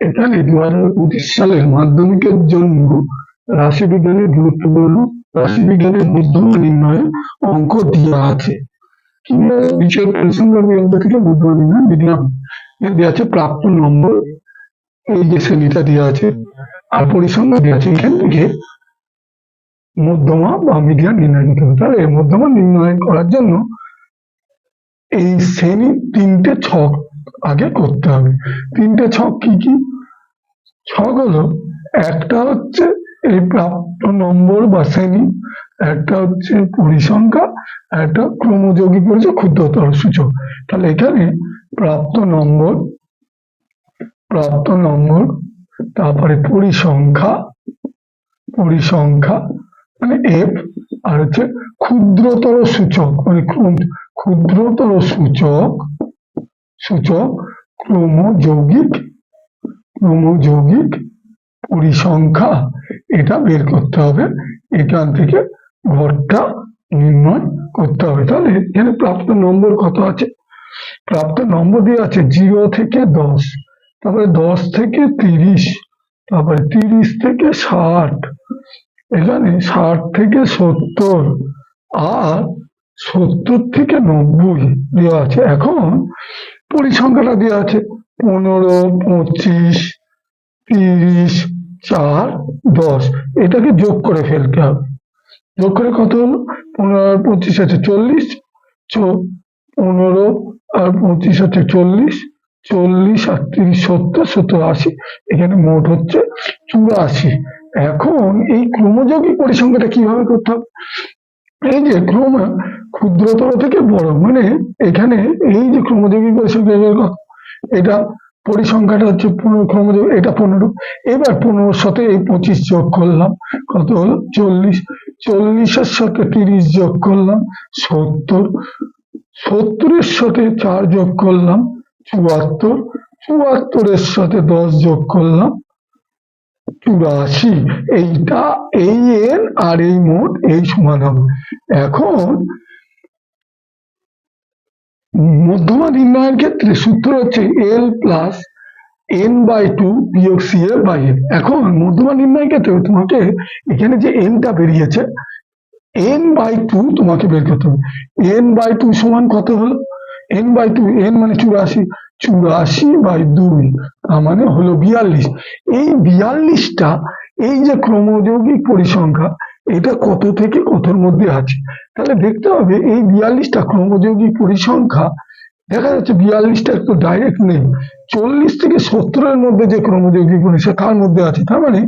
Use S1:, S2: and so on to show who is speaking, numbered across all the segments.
S1: এখানে পঁচিশ সালের মাধ্যমিকের জন্য রাশিবিজ্ঞানের গুরুত্বপূর্ণ, রাশিবিজ্ঞানের মধ্যমা নির্ণয়ে অঙ্ক দেওয়া আছে। কিংবা বিষয় পরিসংখ্যান বিজ্ঞান থেকে মধ্যমা নির্ণয় বিজ্ঞান দেওয়া আছে। প্রাপ্ত নম্বর এই যে শ্রেণীটা দেওয়া আছে, আর পরিসংখ্যান দেওয়া আছে, এখান থেকে মধ্যমা বা মিডিয়ান নির্ণয় করতে হবে। তাহলে মধ্যমা নির্ণয় করার জন্য এই শ্রেণির তিনটে ছক আগে করতে হবে। তিনটে ছক কি কি? ছক হলো, একটা হচ্ছে এই প্রাপ্ত নম্বর বা শ্রেণি, একটা হচ্ছে পরিসংখ্যা, একটা ক্রমযৌগিক বলছে ক্ষুদ্রতর সূচক। তাহলে এখানে প্রাপ্ত নম্বর প্রাপ্ত নম্বর, তারপরে পরিসংখ্যা পরিসংখ্যা মানে এফ আর হচ্ছে ক্ষুদ্রতর সূচক মানে ক্ষুদ্রতর সূচক সূচক ক্রমযৌগিক ক্রমযৌগিক পরিসংখ্যা এটা বের করতে হবে। এখান থেকে ঘরটা নির্ণয় করতে হবে। তাহলে এখানে প্রাপ্ত নম্বর কত আছে? প্রাপ্ত নম্বর দিয়ে আছে জিরো থেকে দশ, তারপরে দশ থেকে তিরিশ, তারপরে তিরিশ থেকে ষাট, এখানে ষাট থেকে সত্তর আর সত্তর থেকে নব্বই দেওয়া আছে। এখন পরিসংখ্যাটা দেওয়া আছে। পনেরো, পঁচিশ, তিরিশ, চার, দশ। এটাকে যোগ করে ফেলতে হবে। যোগ করে কত হলো? পনেরো আর পঁচিশ আছে চল্লিশ। পনেরো আর পঁচিশ হচ্ছে চল্লিশ। চল্লিশ আর তিরিশ সত্তর সত্তর, আশি। এখানে মোট হচ্ছে চুরাশি। এখন এই ক্রমযৌগিক পরিসংখ্যাটা কীভাবে করতে হবে? এই যে ক্রম ক্ষুদ্রতর থেকে বড় মানে এখানে এই যে ক্রমযৌগিক পরিসংখ্যা কথা, এটা পরিসংখ্যাটা হচ্ছে পনেরো ক্রমযোগ এটা পনেরো। এবার পনেরোর সাথে এই পঁচিশ যোগ করলাম কত হলো? চল্লিশ। চল্লিশের সাথে তিরিশ যোগ করলাম সত্তর। সত্তরের সাথে চার যোগ করলাম চুয়াত্তর। চুয়াত্তরের সাথে দশ যোগ করলাম চুরাশি, এইটা এই এন আর এই মোট এই সমান হবে। এখন, মধ্যমা নির্ণয়ের ক্ষেত্রে সূত্র হচ্ছে L plus N by two বিয়োগ সি এ বাই এন এখন, মধ্যমা নির্ণয়ের ক্ষেত্রে তোমাকে এখানে যে এনটা বেরিয়েছে এন বাই টু তোমাকে বের করতে হবে। এন বাই টু সমান কত হলো? এন বাই টু এন মানে চুরাশি। চুরাশি বাই দুই, তার মানে হলো বিয়াল্লিশ। এই বিয়াল্লিশটা, এই যে ক্রমযৌগিক পরিসংখ্যা, এটা কত থেকে কতর মধ্যে আছে? তাহলে দেখতে হবে এই বিয়াল্লিশটা ক্রমযৌগিক পরিসংখ্যা দেখা যাচ্ছে বিয়াল্লিশটা একটু ডাইরেক্ট নেই। চল্লিশ থেকে সত্তরের মধ্যে যে ক্রমযৌগিক পরিসংখ্যা তার মধ্যে আছে। তার মানে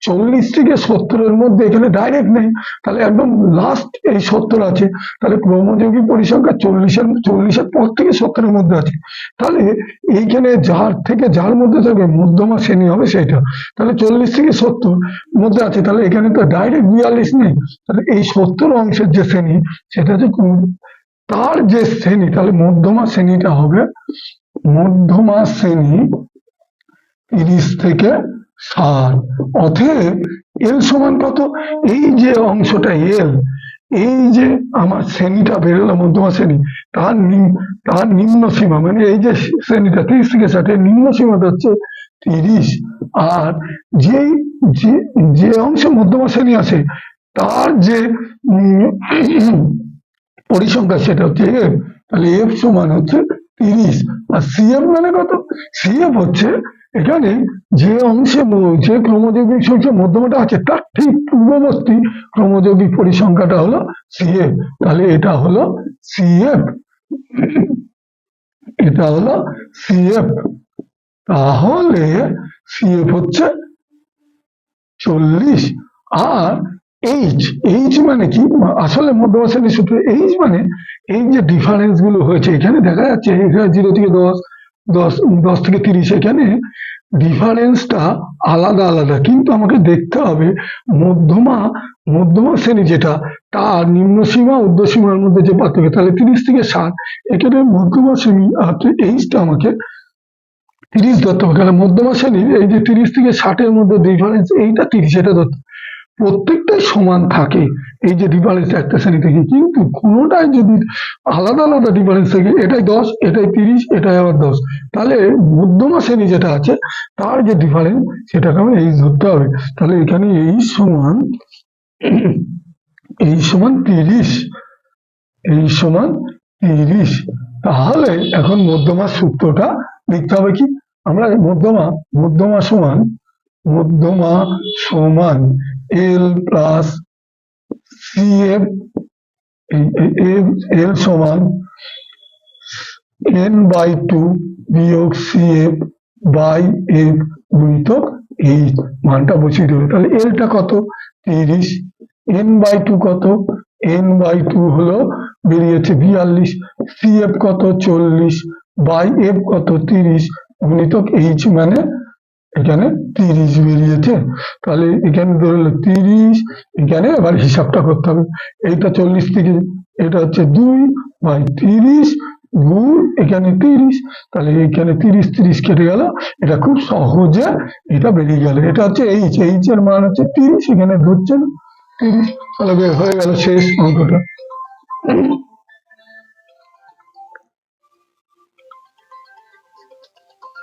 S1: চল্লিশ থেকে সত্তরের মধ্যে এখানে ডাইরেক্ট নেই। তাহলে একদম লাস্ট এই সত্তর আছে। তাহলে ক্রমযৌগিক পরিসংখ্যা চল্লিশের চল্লিশের পর থেকে সত্তরের মধ্যে আছে। তাহলে এইখানে যার থেকে যার মধ্যে থাকবে মধ্যমা শ্রেণি হবে সেটা। তাহলে চল্লিশ থেকে সত্তর মধ্যে আছে। তাহলে এখানে তো ডাইরেক্ট বিয়াল্লিশ নেই। তাহলে এই সত্তর অংশের যে শ্রেণি, সেটা হচ্ছে তার যে শ্রেণি, তাহলে মধ্যমা শ্রেণীটা হবে মধ্যমা শ্রেণি তিরিশ থেকে ষাট। অতএব এল সমান কত? এই যে অংশটা এল এই যে আমার শ্রেণীটা বেরোলো মধ্যমা শ্রেণি, তার তার নিম্ন সীমা মানে এই যে শ্রেণীটা তিরিশ থেকে ষাটের নিম্ন সীমাটা হচ্ছে তিরিশ। আর যে যে অংশে মধ্যমা শ্রেণি আছে, তার যে পরিসংখ্যা সেটা হচ্ছে এফ তাহলে এফ সমান হচ্ছে তিরিশ। আর সিএফ মানে কত? সিএফ হচ্ছে এখানে যে অংশে যে ক্রমযৌগিক সংখ্যা মধ্যমাটা আছে, তার ঠিক পূর্ববর্তী ক্রমযৌগিক পরিসংখ্যাটা হলো সিএফ তাহলে এটা হলো সিএফ এটা হলো সিএফ তাহলে সিএফ হচ্ছে চল্লিশ। আর এইচ এইচ মানে কি? আসলে মধ্যমা শ্রেণির সূত্র এইচ মানে এই যে ডিফারেন্সগুলো হয়েছে, এখানে দেখা যাচ্ছে এখানে জিরো থেকে দশ দশ দশ থেকে তিরিশ, এখানে ডিফারেন্সটা আলাদা আলাদা। কিন্তু আমাকে দেখতে হবে মধ্যমা মধ্যমা শ্রেণি যেটা, তার নিম্ন সীমা ঊর্ধ্ব সীমার মধ্যে যে পার্থক্য, তাহলে তিরিশ থেকে ষাট, এখানে মধ্যমা শ্রেণি আর এইচটা আমাকে তিরিশ ধরতে হবে। কারণ মধ্যমা শ্রেণির এই যে তিরিশ থেকে ষাটের মধ্যে ডিফারেন্স এইটা তিরিশ, এটা ধরতে। প্রত্যেকটাই সমান থাকে। এই যে ডিফারেন্স একটা শ্রেণি থেকে, কিন্তু কোনোটাই যদি আলাদা আলাদা ডিফারেন্স থাকে, এটাই দশ, এটাই তিরিশ, এটাই আবার দশ। তাহলে মধ্যমা শ্রেণি যেটা আছে, তার যে ডিফারেন্স সেটাকে আমি এই ধরতে হবে। তাহলে এখানে এই সমান এই সমান তিরিশ, এই সমান তিরিশ। তাহলে এখন মধ্যমা সূত্রটা লিখতে হবে কি? আমরা মধ্যমা মধ্যমা সমান মধ্যমা সমান। L plus C F L সমান এন বাই টু বিয়োগ সি এফ বাই এফ গুণিতক এইচ মানটা বসিয়ে দেবে তাহলে এলটা কত? তিরিশ। এন বাই টু কত? এন বাই টু হলো বেরিয়েছে বিয়াল্লিশ। সি এফ কত? চল্লিশ। বাই এফ কত? তিরিশ। গুণিতক এইচ মানে এখানে তিরিশ বেরিয়েছে। তাহলে এখানে ধরলে তিরিশ, এখানে এবার হিসাবটা করতে হবে। এইটা চল্লিশ থেকে, এটা হচ্ছে দুই বাই তিরিশ গুণ এখানে তিরিশ। তাহলে এখানে তিরিশ তিরিশ কেটে গেল। এটা খুব সহজে এটা বেরিয়ে গেল। এটা হচ্ছে এইচ এইচ এর মান হচ্ছে তিরিশ, এখানে ধরছেন তিরিশ, তাহলে হয়ে গেল শেষ অঙ্কটা।